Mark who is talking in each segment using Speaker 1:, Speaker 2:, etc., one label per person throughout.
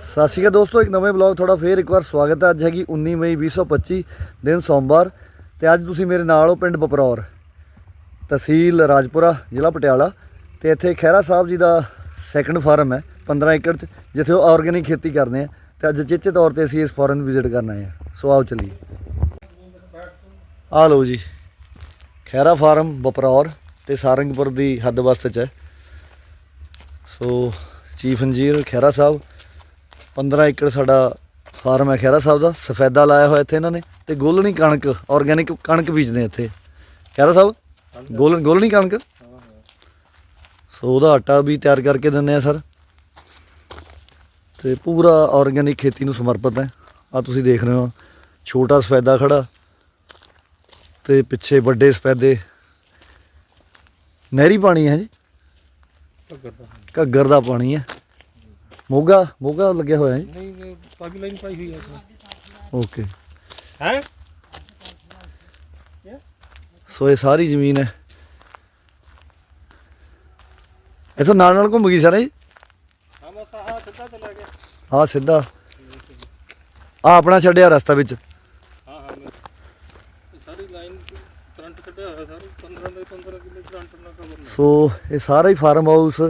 Speaker 1: ਸਤਿ ਸ਼੍ਰੀ ਅਕਾਲ ਦੋਸਤੋ, ਇੱਕ ਨਵੇਂ ਬਲੌਗ ਤੁਹਾਡਾ ਫੇਰ ਇੱਕ ਵਾਰ ਸਵਾਗਤ ਹੈ। ਅੱਜ ਹੈਗੀ 19 ਮਈ 2025 ਦਿਨ ਸੋਮਵਾਰ ਤੇ ਅੱਜ ਤੁਸੀਂ ਮੇਰੇ ਨਾਲ ਹੋ ਪਿੰਡ ਬਪਰੌਰ, ਤਹਿਸੀਲ ਰਾਜਪੁਰਾ, ਜ਼ਿਲ੍ਹਾ ਪਟਿਆਲਾ ਤੇ ਇੱਥੇ ਖਹਿਰਾ ਸਾਹਿਬ ਜੀ ਦਾ ਸੈਕੰਡ ਫਾਰਮ ਹੈ 15 ਏਕੜ ਚ, ਜਿੱਥੇ ਉਹ ਆਰਗੇਨਿਕ ਖੇਤੀ ਕਰਦੇ ਆ ਤੇ ਅੱਜ ਚੇਚੇ ਤੌਰ ਤੇ ਅਸੀਂ ਇਸ ਫਾਰਮ ਵਿਜ਼ਿਟ ਕਰਨ ਆਏ ਆ। ਸੋ ਆਓ ਚੱਲੀਏ। ਆ ਲਓ ਜੀ, ਖਹਿਰਾ ਫਾਰਮ ਬਪਰੌਰ ਤੇ ਸਾਰੰਗਪੁਰ ਦੀ ਹੱਦ ਵਸਤ ਚ ਹੈ। So chief engineer Khaira Sahib 15 ਏਕੜ ਸਾਡਾ ਫਾਰਮ ਹੈ ਖਹਿਰਾ ਸਾਹਿਬ ਦਾ ਸਫੈਦਾ ਲਾਇਆ ਹੋਇਆ ਇੱਥੇ ਇਹਨਾਂ ਨੇ ਤੇ ਗੋਲਣੀ ਕਣਕ ਆਰਗੇਨਿਕ ਕਣਕ ਬੀਜਦੇ ਇੱਥੇ। ਖਹਿਰਾ ਸਾਹਿਬ ਗੋਲ ਗੋਲਣੀ ਕਣਕ? ਸੋ ਉਹਦਾ ਆਟਾ ਵੀ ਤਿਆਰ ਕਰਕੇ ਦਿੰਦੇ ਆ ਸਰ। ਤੇ ਪੂਰਾ ਆਰਗੇਨਿਕ ਖੇਤੀ ਨੂੰ ਸਮਰਪਿਤ ਹੈ। ਆ ਤੁਸੀਂ ਦੇਖ ਰਹੇ ਹੋ ਛੋਟਾ ਸਫੈਦਾ ਖੜਾ। ਤੇ ਪਿੱਛੇ ਵੱਡੇ ਸਫੈਦੇ। ਨਹਿਰੀ ਪਾਣੀ ਹੈ ਜੀ।
Speaker 2: ਘੱਗਰ ਦਾ।
Speaker 1: ਘੱਗਰ ਦਾ ਪਾਣੀ ਹੈ। ਮੋਗਾ ਮੋਗਾ ਲੱਗਿਆ ਹੋਇਆ ਹੈ
Speaker 2: ਨਹੀਂ ਪਾਈਪ ਲਾਈਨ ਪਾਈ ਹੋਈ ਹੈ ਇਸ
Speaker 1: ਓਕੇ।
Speaker 2: ਹੈ?
Speaker 1: ਸੋ ਇਹ ਸਾਰੀ ਜ਼ਮੀਨ ਹੈ। ਇਥੋਂ ਨਾਲ ਨਾਲ ਘੁੰਮ ਗਈ ਸਾਰੇ
Speaker 2: ਹਾਂ ਬਸ ਆਹ ਸਿੱਧਾ ਚਲਾ ਗਿਆ।
Speaker 1: ਆ ਸਿੱਧਾ। ਆ ਆਪਣਾ ਛੱਡਿਆ ਰਸਤਾ ਵਿੱਚ।
Speaker 2: ਹਾਂ ਹਾਂ ਮੈਂ ਇਹ ਸਾਰੀ ਲਾਈਨ ਕਰੰਟ ਕੱਢਿਆ ਹੋਇਆ ਸਾਰੀ। 15 ਦੇ 15 ਕਿਲੋ ਕਰੰਟ ਨਾਲ ਕਵਰ
Speaker 1: ਸੋ ਇਹ ਸਾਰਾ ਹੀ ਫਾਰਮ ਹਾਊਸ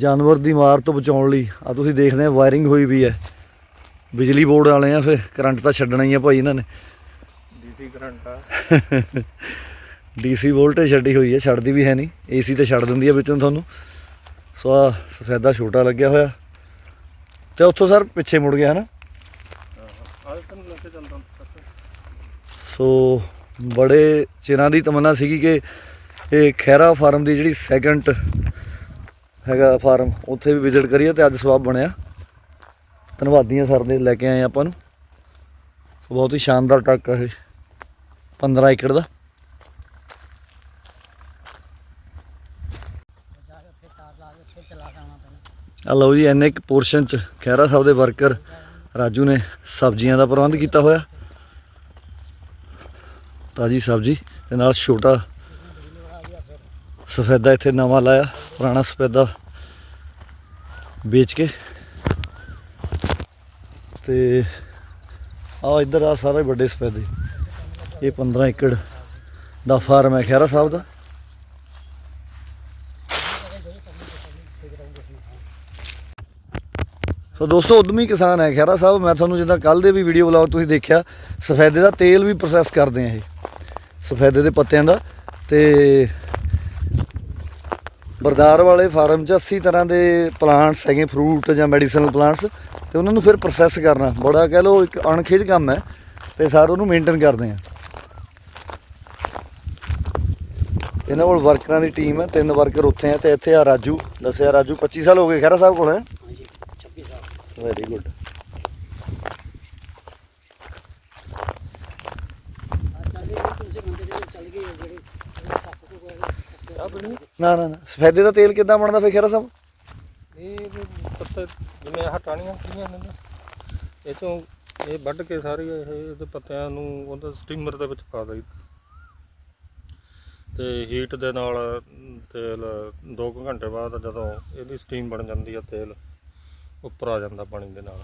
Speaker 1: ਜਾਨਵਰ ਦੀ ਮਾਰ ਤੋਂ ਬਚਾਉਣ ਲਈ। ਆ ਤੁਸੀਂ ਦੇਖਦੇ ਆ ਵਾਇਰਿੰਗ ਹੋਈ ਵੀ ਹੈ। ਬਿਜਲੀ ਬੋਰਡ ਵਾਲੇ ਆ ਫਿਰ ਕਰੰਟ ਤਾਂ ਛੱਡਣਾ ਹੀ ਆ ਭਾਈ ਇਹਨਾਂ ਨੇ।
Speaker 2: ਡੀਸੀ ਕਰੰਟ ਆ।
Speaker 1: ਡੀਸੀ ਵੋਲਟੇਜ ਛੱਡੀ ਹੋਈ ਹੈ ਛੱਡਦੀ ਵੀ ਹੈ ਨਹੀਂ। ਏਸੀ ਤੇ ਛੱਡ ਦਿੰਦੀ ਹੈ ਵਿੱਚੋਂ ਤੁਹਾਨੂੰ। ਸੋ ਆ ਸਫੈਦਾ ਛੋਟਾ ਲੱਗਿਆ ਹੋਇਆ। ਤੇ ਉੱਥੋਂ ਸਰ ਪਿੱਛੇ ਮੁੜ ਗਿਆ ਹਨਾ? ਸੋ ਬੜੇ ਚਿਰਾਂ ਦੀ ਤਮੰਨਾ ਸੀਗੀ ਕਿ ਇਹ ਖੈਰਾ ਫਾਰਮ ਦੀ ਜਿਹੜੀ ਸੈਕੰਡ ਹੈਗਾ ਫਾਰਮ, ਉੱਥੇ ਵੀ ਵਿਜ਼ਿਟ ਕਰੀਏ ਤੇ ਅੱਜ ਸਵਾਬ ਬਣਿਆ। ਧੰਨਵਾਦੀਆਂ ਸਰ ਦੇ ਲੈ ਕੇ ਆਏ ਆਪਾਂ ਨੂੰ। ਸੋ ਬਹੁਤ ਹੀ ਸ਼ਾਨਦਾਰ ਟਰੱਕ ਹੈ ਇਹ 15 ਏਕੜ ਦਾ। ਆ ਲਓ ਜੀ ਐਨੇ ਇੱਕ ਪੋਰਸ਼ਨ ਚ ਖੈਰਾ ਸਾਹਿਬ ਦੇ ਵਰਕਰ ਰਾਜੂ ਨੇ ਸਬਜ਼ੀਆਂ ਦਾ ਪ੍ਰਬੰਧ ਕੀਤਾ ਹੋਇਆ। ਤਾਜੀ ਸਬਜ਼ੀ ਤੇ ਨਾਲ ਛੋਟਾ ਸਫੈਦਾ ਇੱਥੇ ਨਵਾਂ ਲਾਇਆ, ਪੁਰਾਣਾ ਸਫੈਦਾ ਵੇਚ ਕੇ। ਤੇ ਆ ਇੱਧਰ ਆ ਸਾਰੇ ਵੱਡੇ ਸਫੈਦੇ। ਇਹ 15 ਏਕੜ ਦਾ ਫਾਰਮ ਹੈ ਖੈਰਾ ਸਾਹਿਬ ਦਾ। ਸੋ ਦੋਸਤੋ, ਉਦਮੀ ਕਿਸਾਨ ਹੈ ਖੈਰਾ ਸਾਹਿਬ। ਮੈਂ ਤੁਹਾਨੂੰ ਜਿੱਦਾਂ ਕੱਲ ਦੇ ਵੀ ਵੀਡੀਓ ਵਲੌਗ ਤੁਸੀਂ ਦੇਖਿਆ, ਸਫੈਦੇ ਦਾ ਤੇਲ ਵੀ ਪ੍ਰੋਸੈਸ ਕਰਦੇ ਆ ਇਹ। ਸਫੈਦੇ ਦੇ ਪੱਤਿਆਂ ਦਾ। ਤੇ ਬਰਦਾਰ ਵਾਲੇ ਫਾਰਮ 'ਚ 80 ਤਰ੍ਹਾਂ ਦੇ ਪਲਾਂਟਸ ਹੈਗੇ ਫਰੂਟ ਜਾਂ ਮੈਡੀਸਨਲ ਪਲਾਂਟਸ ਤੇ ਉਹਨਾਂ ਨੂੰ ਫਿਰ ਪ੍ਰੋਸੈਸ ਕਰਨਾ। ਬੜਾ ਕਹਿ ਲਓ ਇੱਕ ਅਣਖਿੱਚ ਕੰਮ ਹੈ ਤੇ ਸਾਰੇ ਉਹਨੂੰ ਮੇਨਟੇਨ ਕਰਦੇ ਆ ਇਹਨਾਂ ਕੋਲ ਵਰਕਰਾਂ ਦੀ ਟੀਮ ਹੈ ਤਿੰਨ ਵਰਕਰ ਉੱਥੇ ਆ ਤੇ ਇੱਥੇ ਆ ਰਾਜੂ। ਦੱਸਿਆ ਰਾਜੂ 25 ਸਾਲ ਹੋ ਗਏ ਖਹਿਰਾ ਸਾਹਿਬ ਕੋਲ ਹੈ? ਵੈਰੀ ਗੁੱਡ ਨਾ ਨਾ ਨਾ। ਸਫੈਦੇ ਦਾ ਤੇਲ ਕਿੱਦਾਂ ਬਣਦਾ ਫੇ ਖਹਿਰਾ ਸਾਹਿਬ?
Speaker 2: ਇਹ ਵੀ ਪੱਤੇ ਜਿਵੇਂ ਆਹ ਟਾਣੀਆਂ ਕੀਆਂ ਨੇ ਨਾ ਇਹ ਚੋਂ ਇਹ ਵੱਢ ਕੇ ਸਾਰੀ ਇਹ ਇਹਦੇ ਪੱਤਿਆਂ ਨੂੰ ਉਹਦਾ ਸਟੀਮਰ ਦੇ ਵਿੱਚ ਪਾ ਦਈ। ਤੇ ਹੀਟ ਦੇ ਨਾਲ ਤੇਲ 2 ਘੰਟੇ ਬਾਅਦ ਜਦੋਂ ਇਹਦੀ ਸਟੀਮ ਬਣ ਜਾਂਦੀ ਹੈ ਤੇਲ ਉੱਪਰ ਆ ਜਾਂਦਾ ਪਾਣੀ ਦੇ ਨਾਲ।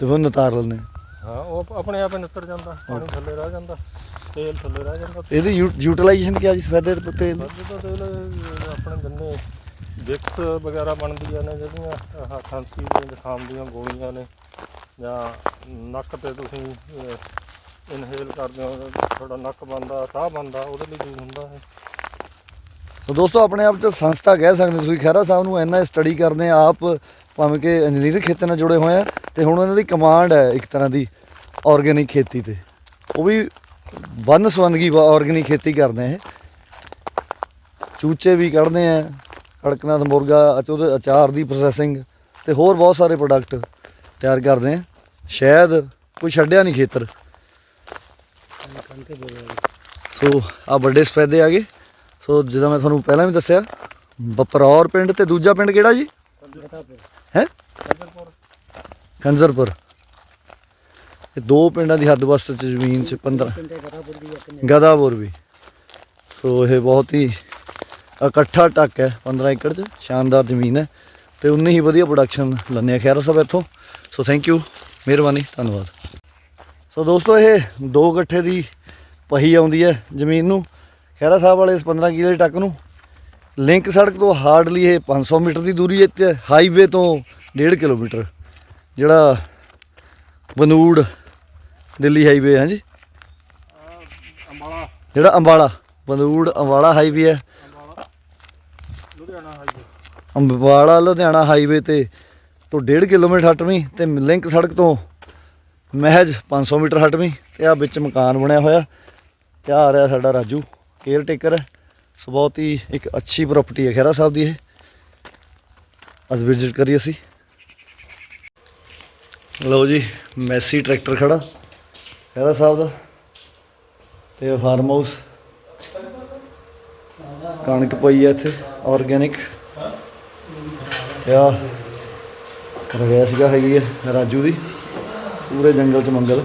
Speaker 1: ਤੇ ਫਿਰ ਨਤਾਰ ਲੈਂਦੇ
Speaker 2: ਹਾਂ ਉਹ ਆਪਣੇ ਆਪ ਹੀ ਨਿੱਤਰ ਜਾਂਦਾ ਪਾਣੀ ਥੱਲੇ ਰਹਿ ਜਾਂਦਾ। ਤੇਲ ਥੱਲੇ ਰਹਿ ਜਾਂਦਾ।
Speaker 1: ਇਹਦੀ ਯੂਟਿਲਾਈਜੇਸ਼ਨ ਕੀ ਆ ਜੀ? ਸਫੈਦੇ ਤੇਲ?
Speaker 2: ਵੱਧ ਤਾਂ ਤੇਲ ਇਹ ਆਪਣੇ ਗੰਨੇ ਵਿਕਸ ਵਗੈਰਾ ਬਣਦੀਆਂ ਨੇ ਜਿਹੜੀਆਂ ਆਹ ਖਾਂਸੀ ਦੀਆਂ ਜ਼ੁਕਾਮ ਦੀਆਂ ਗੋਲੀਆਂ ਨੇ ਜਾਂ ਨੱਕ ਤੇ ਤੁਸੀਂ ਇਨਹੇਲ ਕਰਦੇ ਹੋ ਤੁਹਾਡਾ ਨੱਕ ਬੰਦਾ ਸਾਹ ਬੰਦਾ ਉਹਦੇ ਲਈ ਯੂਜ਼ ਹੁੰਦਾ ਹੈ
Speaker 1: ਸੋ ਦੋਸਤੋ ਆਪਣੇ ਆਪ ਚ ਸੰਸਥਾ ਕਹਿ ਸਕਦੇ ਤੁਸੀਂ। ਖਹਿਰਾ ਸਾਹਿਬ ਨੂੰ ਇੰਨਾ ਸਟੱਡੀ ਕਰਦੇ ਆ ਆਪ ਭਾਵੇਂ ਕਿ ਇੰਜੀਨੀਅਰਿੰਗ ਖੇਤੀ ਨਾਲ ਜੁੜੇ ਹੋਏ ਆ ਤੇ ਹੁਣ ਉਹਨਾਂ ਦੀ ਕਮਾਂਡ ਹੈ ਇੱਕ ਤਰ੍ਹਾਂ ਦੀ ਆਰਗੇਨਿਕ ਖੇਤੀ ਤੇ। ਉਹ ਵੀ ਵਨ ਸਵੰਦਗੀ ਆਰਗੇਨਿਕ ਖੇਤੀ ਕਰਦੇ ਆ ਇਹ। ਚੂਚੇ ਵੀ ਕੱਢਦੇ ਆ ਕੜਕਨਾਥ ਮੁਰਗਾ ਅਚ- ਉਹਦੇ ਅਚਾਰ ਦੀ ਪ੍ਰੋਸੈਸਿੰਗ ਤੇ ਹੋਰ ਬਹੁਤ ਸਾਰੇ ਪ੍ਰੋਡਕਟ ਤਿਆਰ ਕਰਦੇ ਆ। ਸ਼ਾਇਦ ਕੋਈ ਛੱਡਿਆ ਨਹੀਂ ਖੇਤਰ। ਸੋ ਆ ਵੱਡੇ ਸਫੈਦੇ ਆ ਗਏ। ਸੋ ਜਿੱਦਾਂ ਮੈਂ ਤੁਹਾਨੂੰ ਪਹਿਲਾਂ ਵੀ ਦੱਸਿਆ ਬਪਰੌਰ ਪਿੰਡ ਤੇ ਦੂਜਾ ਪਿੰਡ ਕਿਹੜਾ ਜੀ? ਹੈ?
Speaker 2: ਕੰਦਰਪੁਰ
Speaker 1: ਖੰਜ਼ਰਪੁਰ ਇਹ ਦੋ ਪਿੰਡਾਂ ਦੀ ਹੱਦ ਵਸਤ ਚ ਜ਼ਮੀਨ ਚ 15 ਗਦਾਪੁਰ ਵੀ। ਸੋ ਇਹ ਬਹੁਤ ਹੀ ਇਕੱਠਾ ਟੱਕ ਹੈ 15 ਏਕੜ ਚ, ਸ਼ਾਨਦਾਰ ਜ਼ਮੀਨ ਹੈ। ਤੇ ਉਨੀ ਹੀ ਵਧੀਆ ਪ੍ਰੋਡਕਸ਼ਨ ਲੰਨੇ ਆ ਖੈਰਾ ਸਾਹਿਬ ਇੱਥੋਂ। ਸੋ ਥੈਂਕ ਯੂ ਮਿਹਰਬਾਨੀ, ਧੰਨਵਾਦ। ਸੋ ਦੋਸਤੋ, ਇਹ ਦੋ ਗੱਠੇ ਦੀ ਪਹੀ ਆਉਂਦੀ ਹੈ ਜ਼ਮੀਨ ਨੂੰ। ਖੈਰਾ ਸਾਹਿਬ ਵਾਲੇ ਇਸ 15 ਕਿਲੇ ਟੱਕ ਨੂੰ। ਲਿੰਕ ਸੜਕ ਤੋਂ ਹਾਰਡਲੀ ਇਹ 500 ਮੀਟਰ ਦੀ ਦੂਰੀ ਹੈ ਤੇ ਹਾਈਵੇ ਤੋਂ 1.5 ਕਿਲੋਮੀਟਰ, ਜਿਹੜਾ ਬਨੂੜ ਦਿੱਲੀ ਹਾਈਵੇ ਹੈ ਜੀ
Speaker 2: ਅੰਬਾਲਾ।
Speaker 1: ਜਿਹੜਾ ਅੰਬਾਲਾ ਬਨੂੜ ਅੰਬਾਲਾ ਹਾਈਵੇ ਹੈ।
Speaker 2: ਅੰਬਾਲਾ ਲੁਧਿਆਣਾ ਹਾਈਵੇ।
Speaker 1: ਅੰਬਾਲਾ ਲੁਧਿਆਣਾ ਹਾਈਵੇ ਤੇ ਤੋਂ 1.5 ਕਿਲੋਮੀਟਰ ਹਟਵੀਂ ਤੇ ਲਿੰਕ ਸੜਕ ਤੋਂ ਮਹਿਜ 500 ਮੀਟਰ ਹਟਵੀਂ ਤੇ ਆ ਵਿੱਚ ਮਕਾਨ ਬਣਿਆ ਹੋਇਆ। ਤੇ ਆ ਰਿਹਾ ਸਾਡਾ ਰਾਜੂ। ਕੇਅਰ ਟੇਕਰ ਸੋ ਬਹੁਤ ਹੀ ਇੱਕ ਅੱਛੀ ਪ੍ਰਾਪਰਟੀ ਹੈ ਖੈਰਾ ਸਾਹਿਬ ਦੀ ਇਹ। ਅੱਜ ਵਿਜ਼ਿਟ ਕਰੀ ਅਸੀਂ। ਲਓ ਜੀ ਮੈਸੀ ਟਰੈਕਟਰ ਖੜਾ। ਖਹਿਰਾ ਸਾਹਿਬ ਦਾ। ਤੇ ਫਾਰਮ ਹਾਊਸ ਕਣਕ ਪਈ ਹੈ ਇੱਥੇ ਆਰਗੇਨਿਕ ਆ ਰਗਿਆ ਸੀਗਾ ਹੈਗੀ ਹੈ ਰਾਜੂ ਦੀ, ਪੂਰੇ ਜੰਗਲ ਚ ਮੰਗਲ।